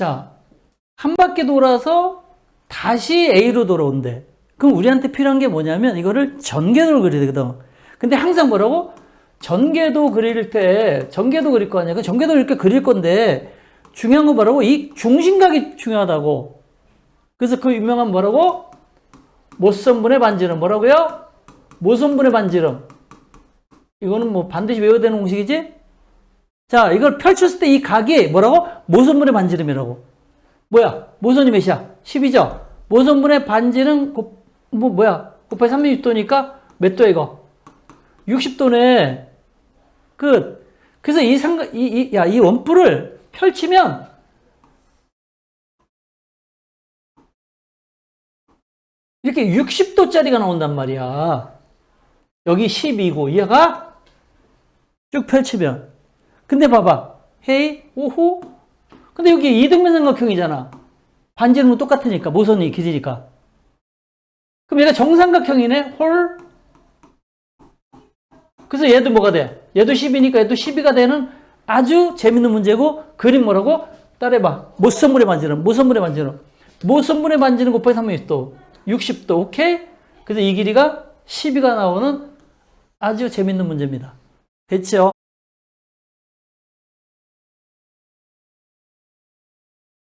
자, 한 바퀴 돌아서 다시 A로 돌아온대. 그럼 우리한테 필요한 게 뭐냐면 이거를 전개도를 그려야 되거든. 근데 항상 뭐라고? 전개도 그릴 때 전개도 그릴 거 아니야. 그 전개도 이렇게 그릴 건데 중요한 건 뭐라고? 이 중심각이 중요하다고. 그래서 그 유명한 뭐라고? 모선분의 반지름 뭐라고요? 모선분의 반지름. 이거는 뭐 반드시 외워야 되는 공식이지? 자, 이걸 펼쳤을 때 이 각이 뭐라고? 모선분의 반지름이라고. 뭐야? 모선이 몇이야? 10이죠? 모선분의 반지름 곱, 뭐, 뭐야? 곱하기 36도니까 몇 도야, 이거? 60도네. 끝. 그래서 이 상가, 이, 이, 야, 이 원뿔을 펼치면 이렇게 60도짜리가 나온단 말이야. 여기 10이고, 얘가 쭉 펼치면. 근데 봐봐. 헤이, 오호. 근데 여기 이등변 삼각형이잖아. 반지름은 똑같으니까, 모선이 길이니까. 그럼 얘가 정삼각형이네? 홀. 그래서 얘도 뭐가 돼? 얘도 10이니까 얘도 12가 되는 아주 재밌는 문제고, 그림 뭐라고? 따라해봐. 모선물의 반지름, 모선물의 반지름. 모선물의 반지름 곱하기 36도. 60도, 오케이? 그래서 이 길이가 12가 나오는 아주 재밌는 문제입니다. 됐죠?